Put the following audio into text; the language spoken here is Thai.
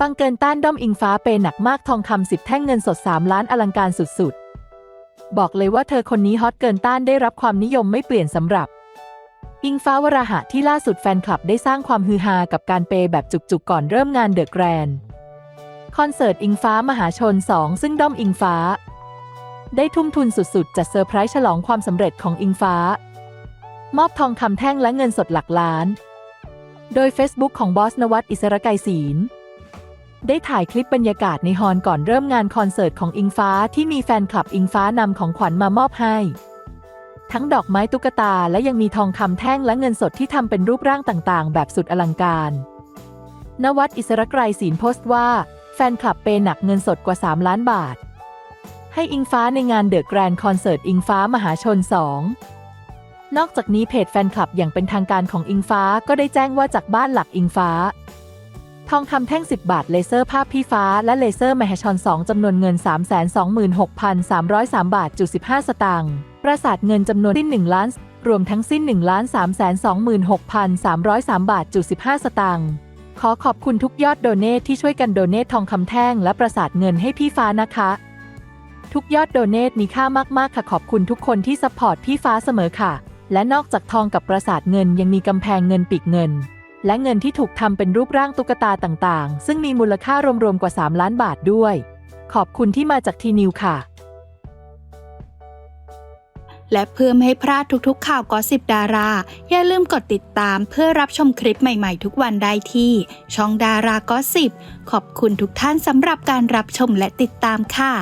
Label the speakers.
Speaker 1: ปังเกินต้านด้อมอิงฟ้าเปย์หนักมากทองคำสิบแท่งเงินสด 3 ล้านอลังการสุดๆ บอกเลยว่าเธอคนนี้ฮอตเกินต้านได้รับความนิยมไม่เปลี่ยนสำหรับ อิงฟ้าวราหะที่ล่าสุดแฟนคลับได้สร้างความฮือฮากับการเปย์แบบจุกๆ ก่อนเริ่มงานเดอะแกรนคอนเสิร์ตอิงฟ้ามหาชน 2 ซึ่งด้อมอิงฟ้า ได้ทุ่มทุนสุดๆ จัดเซอร์ไพรส์ฉลองความสำเร็จของอิงฟ้า มอบทองคำแท่งและเงินสดหลักล้าน โดย Facebook ของบอสนวัตอิสระไกรศีล ได้ถ่ายคลิปบรรยากาศในฮอลล์ก่อนเริ่มงานคอนเสิร์ตของอิงฟ้าที่มีแฟนคลับอิงฟ้านำของขวัญมามอบให้ ทั้งดอกไม้ตุ๊กตาและยังมีทองคำแท่งและเงินสดที่ทำเป็นรูปร่างต่างๆ แบบสุดอลังการ นวัดอิสรไกรศีลโพสต์ว่า แฟนคลับเปหนักเงินสดกว่า 3 ล้านบาท ให้อิงฟ้าในงานเดอะแกรนด์คอนเสิร์ตอิงฟ้ามหาชน 2นอกจากนี้เพจแฟนคลับอย่างเป็นทางการของอิงฟ้าก็ได้แจ้งว่าจากบ้านหลักอิงฟ้า ทองคำแท่ง 10 บาท เลเซอร์ภาพพี่ฟ้า และเลเซอร์มหาชน2จำนวนเงิน 326,303 บาทจุด15 สตางค์ประสาทเงินจำนวนสิ้น1ล้าน รวมทั้งสิ้น1ล้าน326,303 บาทจุด15 สตางค์ขอขอบคุณทุกยอดโดเนทที่ช่วยกันโดเนททองคำแท่งและประสาทเงินให้พี่ฟ้านะคะ ทุกยอดโดเนทมีค่ามากๆค่ะขอบคุณทุกคนที่ซัพพอร์ตพี่ฟ้าเสมอค่ะ และนอกจากทองกับประสาทเงินยังมีกำแพงเงินปีกเงิน และเงินที่ถูกทำเป็นรูปร่างตุ๊กตาต่างๆ ซึ่งมีมูลค่ารวมๆกว่า 3 ล้านบาทด้วย ขอบคุณที่มาจากทีนิวค่ะ
Speaker 2: และเพื่อไม่ให้พลาดทุกๆ ข่าวกอสิบดารา อย่าลืมกดติดตามเพื่อรับชมคลิปใหม่ๆ ทุกวันได้ที่ ช่องดารากอสิบขอบคุณทุกท่านสำหรับการรับชมและติดตามค่ะ